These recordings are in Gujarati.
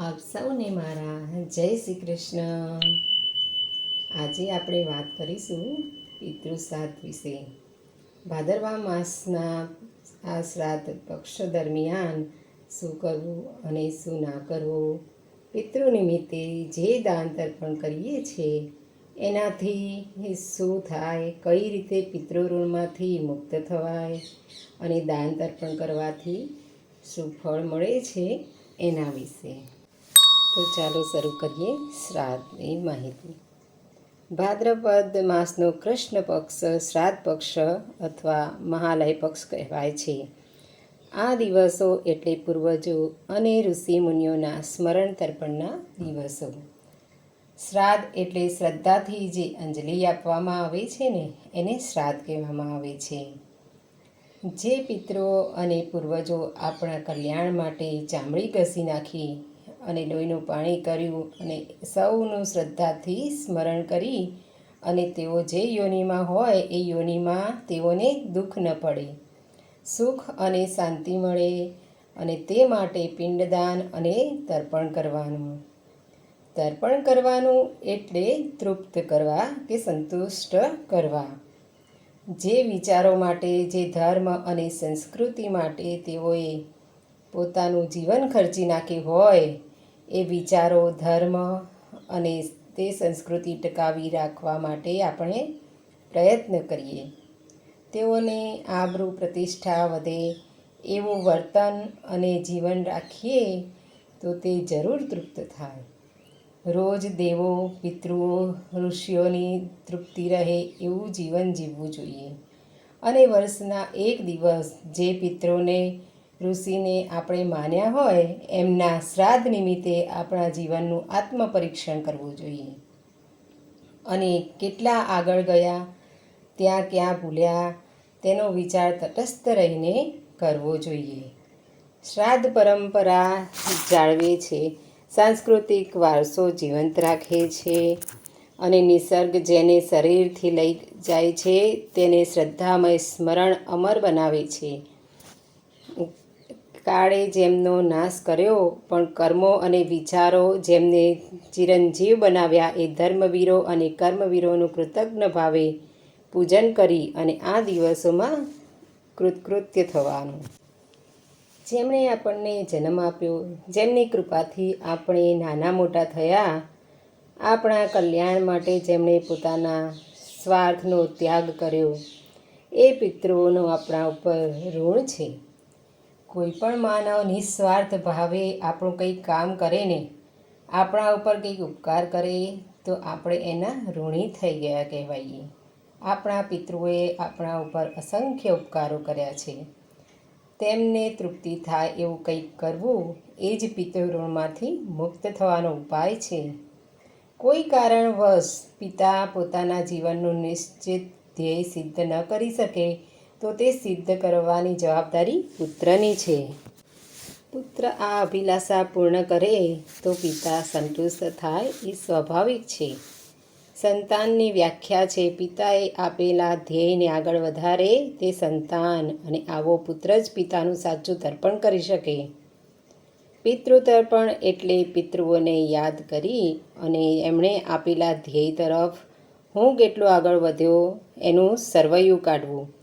આપ સૌને મારા જય શ્રી કૃષ્ણ. આજે આપણે વાત કરીશું પિતૃ શ્રાદ્ધ વિશે. ભાદરવા માસના આ શ્રાદ્ધ પક્ષ દરમિયાન શું કરવું અને શું ના કરવું? પિતૃ નિમિત્તે જે દાન તર્પણ કરીએ છીએ, એનાથી શું થાય, કઈ રીતે પિતૃઋણમાંથી મુક્ત થવાય અને દાન તર્પણ કરવાથી શું ફળ મળે છે એના વિશે. તો ચાલો શરૂ કરીએ શ્રાદ્ધની માહિતી. ભાદ્રપદ માસનો કૃષ્ણ પક્ષ, શ્રાદ્ધ પક્ષ અથવા મહાલય પક્ષ કહેવાય છે. આ દિવસો એટલે પૂર્વજો અને ઋષિ મુનિઓના સ્મરણ તર્પણના દિવસો. શ્રાદ્ધ એટલે શ્રદ્ધાથી જે અંજલિ આપવામાં આવે છે ને, એને શ્રાદ્ધ કહેવામાં આવે છે. જે પિતરો અને પૂર્વજો આપણા કલ્યાણ માટે ચામડી ઘસી નાખી અને લોહીનું પાણી કર્યું અને સૌનું શ્રદ્ધાથી સ્મરણ કરી અને તેઓ જે યોનિમાં હોય એ યોનિમાં તેઓને દુઃખ ન પડે. સુખ અને શાંતિ મળે અને તે માટે પિંડદાન અને તર્પણ કરવાનું. તર્પણ કરવાનું એટલે તૃપ્ત કરવા કે સંતુષ્ટ કરવા. જે વિચારો માટે, જે ધર્મ અને સંસ્કૃતિ માટે તેઓએ પોતાનું જીવન ખર્ચી નાખ્યું હોય એ વિચારો, ધર્મ અને તે સંસ્કૃતિ ટકાવી રાખવા માટે આપણે પ્રયત્ન કરીએ. તેઓને આબરૂ પ્રતિષ્ઠા વધે, એવું વર્તન અને જીવન રાખીએ તો તે જરૂર તૃપ્ત થાય. રોજ દેવો, પિતૃઓ, ઋષિઓની તૃપ્તિ રહે એવું જીવન જીવવું જોઈએ. અને વર્ષના એક દિવસ જે પિતૃને ઋષિને આપણે માન્યા હોય, એમના શ્રાદ્ધ નિમિત્તે આપણા જીવનનું આત્મપરીક્ષણ કરવું જોઈએ. અને કેટલા આગળ ગયા, ત્યાં ક્યાં ભૂલ્યા, તેનો વિચાર તટસ્થ રહીને કરવો જોઈએ. શ્રાદ્ધ પરંપરા જાળવે છે, સાંસ્કૃતિક વારસો જીવંત રાખે છે, અને નિસર્ગ જેને શરીરથી લઈ જાય છે, તેને શ્રદ્ધામય સ્મરણ અમર બનાવે છે. કાળે જેમનો નાશ કર્યો, પણ કર્મો અને વિચારો જેમને ચિરંજીવ બનાવ્યા એ ધર્મવીરો અને કર્મવીરોનું કૃતજ્ઞ ભાવે પૂજન કરી અને આ દિવસોમાં કૃતકૃત્ય થવાનું. જેમણે આપણને જન્મ આપ્યો, જેમની કૃપાથી આપણે નાના મોટા થયા, આપણા કલ્યાણ માટે જેમણે પોતાના સ્વાર્થનો ત્યાગ કર્યો, એ પિતૃઓનો આપણા ઉપર ઋણ છે. કોઈ પણ માનવ નિસ્વાર્થ ભાવે આપણું કંઈક કામ કરે ને, આપણા ઉપર કંઈક ઉપકાર કરે, તો આપણે એના ઋણી થઈ ગયા કહેવાઈએ. આપણા પિતૃએ આપણા ઉપર અસંખ્ય ઉપકારો કર્યા છે. તેમને તૃપ્તિ થાય એવું કંઈક કરવું એ જ પિતૃઋણમાંથી મુક્ત થવાનો ઉપાય છે. કોઈ કારણવશ પિતા પોતાના જીવનનું નિશ્ચિત ધ્યેય સિદ્ધ ન કરી શકે તો તે સિદ્ધ કરવાની જવાબદારી પુત્રની છે. પુત્ર આ અભિલાષા પૂર્ણ કરે તો પિતા સંતુષ્ટ થાય એ સ્વાભાવિક છે. સંતાનની વ્યાખ્યા છે, પિતાએ આપેલા ધ્યેયને આગળ વધારે તે સંતાન અને આવો પુત્ર જ પિતાનું સાચું તર્પણ કરી શકે. પિતૃતર્પણ એટલે પિતૃઓને યાદ કરી અને એમણે આપેલા ધ્યેય તરફ હું કેટલો આગળ વધ્યો એનું સર્વૈયું કાઢવું.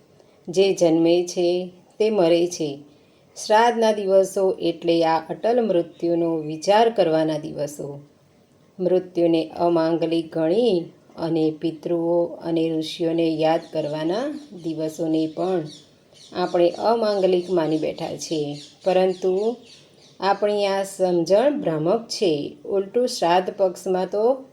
જે જન્મે છે તે મરે છે. શ્રાદ્ધના દિવસો એટલે આ અટલ મૃત્યુનો વિચાર કરવાના દિવસો. મૃત્યુને અમાંગલિક ગણી અને પિતૃઓ અને ઋષિઓને યાદ કરવાના દિવસોને પણ આપણે અમાંગલિક માની બેઠા છીએ. પરંતુ આપણી આ સમજણ ભ્રામક છે. ઉલટું શ્રાદ્ધ પક્ષમાં તો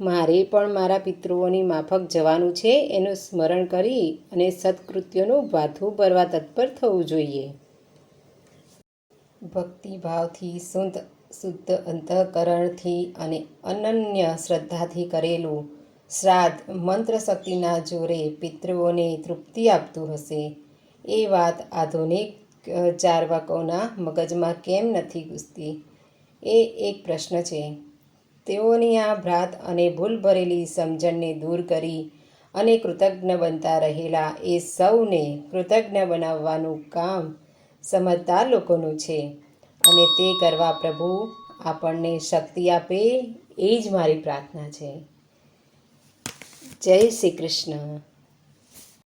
મારે પણ મારા પિતૃઓની માફક જવાનું છે, એનું સ્મરણ કરી અને સત્કૃત્યોનું ભાથું ભરવા તત્પર થવું જોઈએ. ભક્તિભાવથી શુદ્ધ શુદ્ધ અંતઃકરણથી અને અનન્ય શ્રદ્ધાથી કરેલું શ્રાદ્ધ મંત્ર શક્તિના જોરે પિતૃઓને તૃપ્તિ આપતું હશે. એ વાત આધુનિક ચારવાકોના મગજમાં કેમ નથી ઘૂસતી? એ એક પ્રશ્ન છે. તેઓની આ ભ્રાત અને ભૂલ ભરેલી સમજણને દૂર કરી અને કૃતજ્ઞ બનતા રહેલા એ સૌને કૃતજ્ઞ બનાવવાનું કામ સમજદાર લોકોનું છે અને તે કરવા પ્રભુ આપણને શક્તિ આપે એ જ મારી પ્રાર્થના છે. જય શ્રી કૃષ્ણ.